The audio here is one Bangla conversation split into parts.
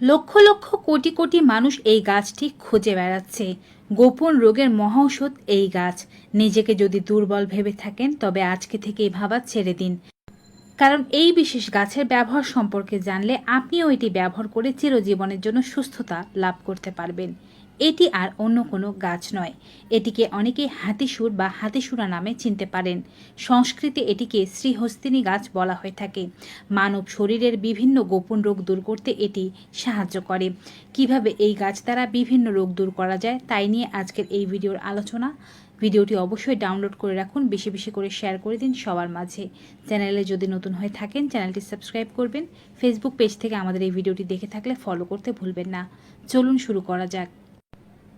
লক্ষ লক্ষ কোটি কোটি মানুষ এই গাছটি খুঁজে বেড়াচ্ছে। গোপন রোগের মহাঔষধ এই গাছ। নিজেকে যদি দুর্বল ভেবে থাকেন, তবে আজকে থেকেই ভাবা ছেড়ে দিন। কারণ এই বিশেষ গাছের ব্যবহার সম্পর্কে জানলে আপনিও এটি ব্যবহার করে চিরজীবনের জন্য সুস্থতা লাভ করতে পারবেন। এটি আর অন্য কোনো গাছ নয়। এটিকে অনেকে হাতিসুর বা হাতিসুরা নামে চিনতে পারেন। সংস্কৃতে এটিকে শ্রীহস্তিনী গাছ বলা হয়ে থাকে। মানব শরীরের বিভিন্ন গোপন রোগ দূর করতে এটি সাহায্য করে। কীভাবে এই গাছ দ্বারা বিভিন্ন রোগ দূর করা যায় তাই নিয়ে আজকের এই ভিডিওর আলোচনা। ভিডিওটি অবশ্যই ডাউনলোড করে রাখুন, বেশি বেশি করে শেয়ার করে দিন সবার মাঝে। চ্যানেলে যদি নতুন হয়ে থাকেন, চ্যানেলটি সাবস্ক্রাইব করবেন। ফেসবুক পেজ থেকে আমাদের এই ভিডিওটি দেখে থাকলে ফলো করতে ভুলবেন না। চলুন শুরু করা যাক।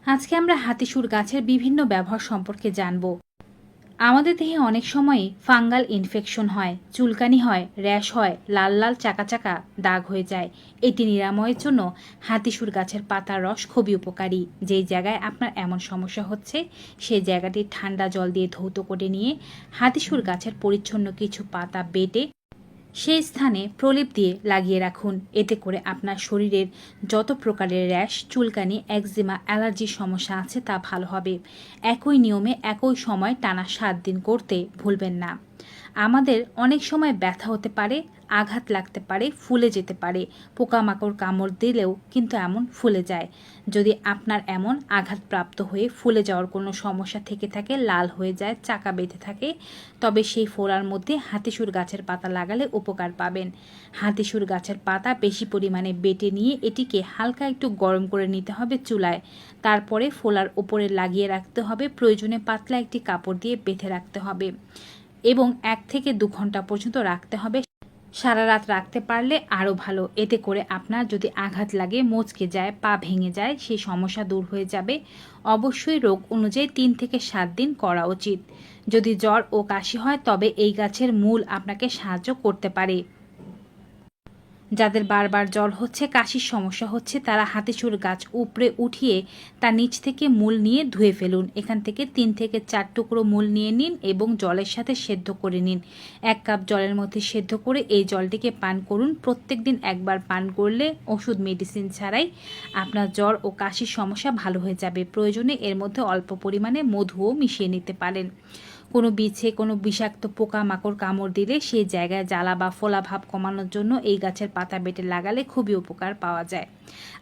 আজকে আমরা হাতিসুর গাছের বিভিন্ন ব্যবহার সম্পর্কে জানব। আমাদের দেহে অনেক সময়ই ফাঙ্গাল ইনফেকশন হয়, চুলকানি হয়, র্যাশ হয়, লাল লাল চাকা চাকা দাগ হয়ে যায়। এটি নিরাময়ের জন্য হাতিসুর গাছের পাতার রস খুবই উপকারী। যেই জায়গায় আপনার এমন সমস্যা হচ্ছে, সেই জায়গাটি ঠান্ডা জল দিয়ে ধৌত করে নিয়ে হাতিসুর গাছের পরিচ্ছন্ন কিছু পাতা বেটে সেই স্থানে প্রলেপ দিয়ে লাগিয়ে রাখুন। এতে করে আপনার শরীরের যত প্রকারের র্যাশ, চুলকানি, একজিমা, অ্যালার্জির সমস্যা আছে তা ভালো হবে। একই নিয়মে একই সময় টানা সাত দিন করতে ভুলবেন না। আমাদের অনেক সময় ব্যথা হতে পারে, আঘাত লাগতে পারে, ফুলে যেতে পারে। পোকামাকড় কামড় দিলেও কিন্তু এমন ফুলে যায়। যদি আপনার এমন আঘাতপ্রাপ্ত হয়ে ফুলে যাওয়ার কোনো সমস্যা থেকে থাকে, লাল হয়ে যায়, চাকা বেঁধে থাকে, তবে সেই ফোড়ার মধ্যে হাতিসুর গাছের পাতা লাগালে উপকার পাবেন। হাতিসুর গাছের পাতা বেশি পরিমাণে বেটে নিয়ে এটিকে হালকা একটু গরম করে নিতে হবে চুলায়। তারপরে ফোলার ওপরে লাগিয়ে রাখতে হবে। প্রয়োজনে পাতলা একটি কাপড় দিয়ে বেঁধে রাখতে হবে। এবং এক থেকে দু ঘণ্টা পর্যন্ত রাখতে হবে। সারা রাত রাখতে পারলে আরও ভালো। এতে করে আপনার যদি আঘাত লাগে, মোচকে যায়, পা ভেঙে যায়, সেই সমস্যা দূর হয়ে যাবে। অবশ্যই রোগ অনুযায়ী তিন থেকে সাত দিন করা উচিত। যদি জ্বর ও কাশি হয়, তবে এই গাছের মূল আপনাকে সাহায্য করতে পারে। যাদের বারবার জল হচ্ছে, কাশির সমস্যা হচ্ছে, তারা হাতিচুর গাছ উপড়ে উঠিয়ে তার নিচ থেকে মূল নিয়ে ধুয়ে ফেলুন। এখান থেকে তিন থেকে চার টুকরো মূল নিয়ে নিন এবং জলের সাথে সেদ্ধ করে নিন। এক কাপ জলের মধ্যে সেদ্ধ করে এই জলটিকে পান করুন। প্রত্যেক দিন একবার পান করলে ওষুধ, মেডিসিন ছাড়াই আপনার জ্বর ও কাশির সমস্যা ভালো হয়ে যাবে। প্রয়োজনে এর মধ্যে অল্প পরিমাণে মধুও মিশিয়ে নিতে পারেন। কোনো বিছে, কোনো বিষাক্ত পোকা মাকড় কামড় দিলে সেই জায়গায় জ্বালা বা ফোলা ভাব কমানোর জন্য এই গাছের পাতা বেটে লাগালে খুবই উপকার পাওয়া যায়।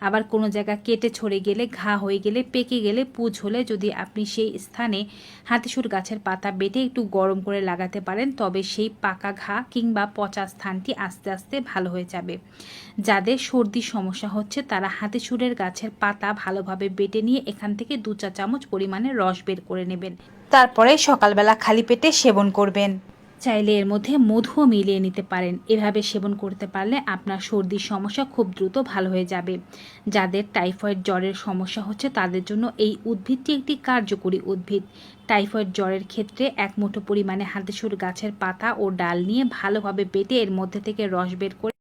আবার কোনো জায়গা কেটে ছড়ে গেলে, ঘা হয়ে গেলে, পেকে গেলে, পুজ হলে যদি আপনি সেই স্থানে হাতিসুর গাছের পাতা বেটে একটু গরম করে লাগাতে পারেন, তবে সেই পাকা ঘা কিংবা পচা স্থানটি আস্তে আস্তে ভালো হয়ে যাবে। যাদের সর্দি সমস্যা হচ্ছে, তারা হাতিসুরের গাছের পাতা ভালোভাবে বেটে নিয়ে এখান থেকে দু চা চামচ পরিমাণে রস বের করে নেবেন। তারপরে সকালবেলা খালি পেটে সেবন করবেন। চাইলে এর মধ্যে মধুও মিলিয়ে নিতে পারেন। এভাবে সেবন করতে পারলে আপনার সর্দির সমস্যা খুব দ্রুত ভালো হয়ে যাবে। যাদের টাইফয়েড জ্বরের সমস্যা হচ্ছে তাদের জন্য এই উদ্ভিদটি একটি কার্যকরী উদ্ভিদ। টাইফয়েড জ্বরের ক্ষেত্রে এক মুঠো পরিমাণে হাতেসুর গাছের পাতা ও ডাল নিয়ে ভালোভাবে বেটে এর মধ্যে থেকে রস বের করে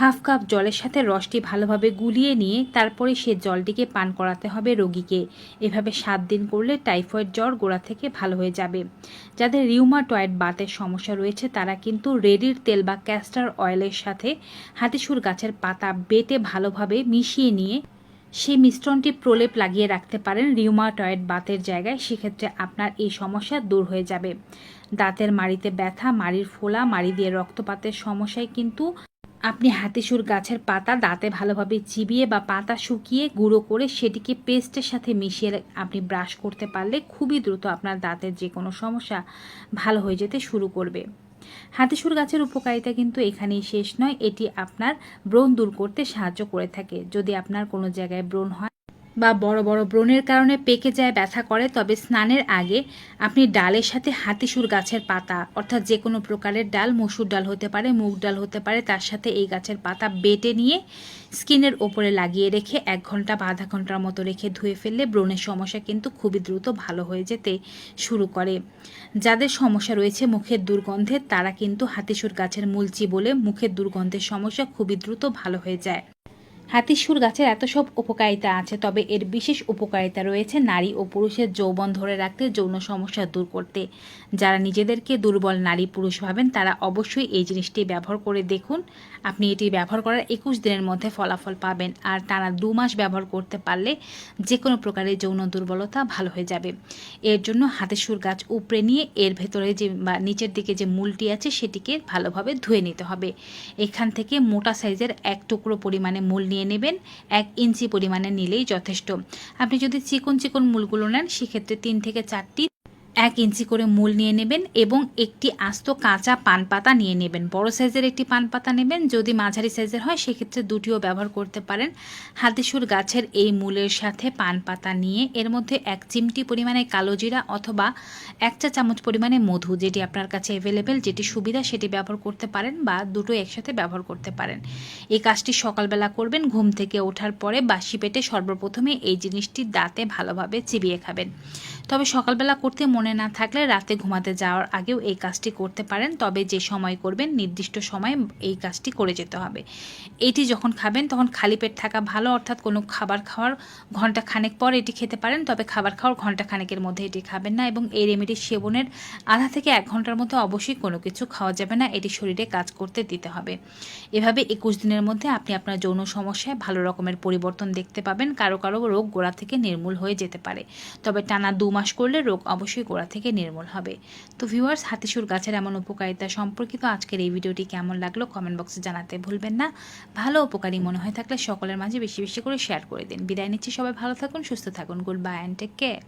হাফ কাপ জলের সাথে রসটি ভালোভাবে গুলিয়ে নিয়ে তারপরে সে জলটিকে পান করাতে হবে রোগীকে। এভাবে সাত দিন করলে টাইফয়েড জ্বর গোড়া থেকে ভালো হয়ে যাবে। যাদের রিউমাটয়েড বাতের সমস্যা রয়েছে, তারা কিন্তু রেডির তেল বা ক্যাস্টার অয়েলের সাথে হাতিসুর গাছের পাতা বেটে ভালোভাবে মিশিয়ে নিয়ে সেই মিশ্রণটি প্রলেপ লাগিয়ে রাখতে পারেন রিউমাটয়েড বাতের জায়গায়। সেক্ষেত্রে আপনার এই সমস্যা দূর হয়ে যাবে। দাঁতের মাড়িতে ব্যথা, মাড়ির ফোলা, মাড়ি দিয়ে রক্তপাতের সমস্যায় কিন্তু আপনি হাতিসুর গাছের পাতা দাঁতে ভালোভাবে চিবিয়ে বা পাতা শুকিয়ে গুঁড়ো করে সেটিকে পেস্টের সাথে মিশিয়ে আপনি ব্রাশ করতে পারলে খুবই দ্রুত আপনার দাঁতের যে কোনো সমস্যা ভালো হয়ে যেতে শুরু করবে। হাতিশুর গাছের উপকারিতা কিন্তু এখানেই শেষ নয়, এটি আপনার ব্রণ দূর করতে সাহায্য করে থাকে। যদি আপনার কোনো জায়গায় ব্রণ হয় বা বড় বড় ব্রণের কারণে পেকে যায়, ব্যথা করে, তবে স্নানের আগে আপনি ডালের সাথে হাতিসুর গাছের পাতা, অর্থাৎ যে কোনো প্রকারের ডাল, মসুর ডাল হতে পারে, মুগ ডাল হতে পারে, তার সাথে এই গাছের পাতা বেটে নিয়ে স্কিনের ওপরে লাগিয়ে রেখে এক ঘণ্টা বা আধা ঘণ্টার মতো রেখে ধুয়ে ফেললে ব্রণের সমস্যা কিন্তু খুবই দ্রুত ভালো হয়ে যেতে শুরু করে। যাদের সমস্যা রয়েছে মুখের দুর্গন্ধের তারা কিন্তু হাতিসুর গাছের মুলচি বলে মুখের দুর্গন্ধের সমস্যা খুবই দ্রুত ভালো হয়ে যায়। হাতিসুর গাছের এত সব উপকারিতা আছে, তবে এর বিশেষ উপকারিতা রয়েছে নারী ও পুরুষের যৌবন ধরে রাখতে, যৌন সমস্যা দূর করতে। যারা নিজেদেরকে দুর্বল নারী পুরুষ ভাবেন, তারা অবশ্যই এই জিনিসটি ব্যবহার করে দেখুন। আপনি এটি ব্যবহার করার একুশ দিনের মধ্যে ফলাফল পাবেন, আর টানা দু মাস ব্যবহার করতে পারলে যে কোনো প্রকারের যৌন দুর্বলতা ভালো হয়ে যাবে। এর জন্য হাতেশুর গাছ উপড়ে নিয়ে এর ভেতরে যে বা নিচের দিকে যে মূলটি আছে, সেটিকে ভালোভাবে ধুয়ে নিতে হবে। এখান থেকে মোটা সাইজের এক টুকরো পরিমাণে মূল নিয়ে নেবেন এক ইঞ্চি পরিমাণে নিলেই যথেষ্ট। আপনি যদি চিকন চিকন মূলগুলো নেন, সেক্ষেত্রে তিন থেকে চারটি এক ইঞ্চি করে মূল নিয়ে নেবেন এবং একটি আস্ত কাঁচা পান পাতা নিয়ে নেবেন। বড় সাইজের একটি পান পাতা নেবেন। যদি মাঝারি সাইজের হয়, সেক্ষেত্রে দুটিও ব্যবহার করতে পারেন। হাতিসুর গাছের এই মূলের সাথে পান পাতা নিয়ে এর মধ্যে এক চিমটি পরিমাণে কালো জিরা অথবা এক চা চামচ পরিমাণে মধু যেটি আপনার কাছে অ্যাভেলেবেল যেটি সুবিধা, সেটি ব্যবহার করতে পারেন বা দুটো একসাথে ব্যবহার করতে পারেন। এই কাজটি সকালবেলা করবেন। ঘুম থেকে ওঠার পরে বাসি পেটে সর্বপ্রথমে এই জিনিসটি দাঁতে ভালোভাবে চিবিয়ে খাবেন। তবে সকালবেলা করতে মনে না থাকলে রাতে ঘুমাতে যাওয়ার আগেও এই কাজটি করতে পারেন, তবে যে সময় করবেন, নির্দিষ্ট সময়ে এই কাজটি করে যেতে হবে। এটি যখন খাবেন, তখন খালি পেট থাকা ভালো, অর্থাৎ কোনো খাবার খাওয়ার ঘণ্টা খানেক পর এটি খেতে পারেন, তবে খাবার খাওয়ার ঘণ্টা খানেকের মধ্যে এটি খাবেন না এবং এই রেমেডি সেবনের আধা থেকে এক ঘণ্টার মধ্যে অবশ্যই কোনো কিছু খাওয়া যাবে না, এটি শরীরে কাজ করতে দিতে হবে। এভাবে একুশ দিনের মধ্যে আপনি আপনার যৌন সমস্যায় ভালো রকমের পরিবর্তন দেখতে পাবেন, কারও কারও রোগ গোড়া থেকে নির্মূল হয়ে যেতে পারে। তবে টানা দু মাস করলে রোগ অবশ্যই গোড়া থেকে নির্মূল হবে। তো ভিউয়ার্স হাতিসুর গাছের এমন উপকারিতা সম্পর্কিত আজকের এই ভিডিওটি কেমন লাগল কমেন্ট বক্সে জানাতে ভুলবেন না। ভালো উপকারী মনে হয় থাকলে সকলের মাঝে বেশি বেশি করে শেয়ার করে দিন। বিদায় নিচ্ছি সবাই, ভালো থাকুন, সুস্থ থাকুন good bye and take care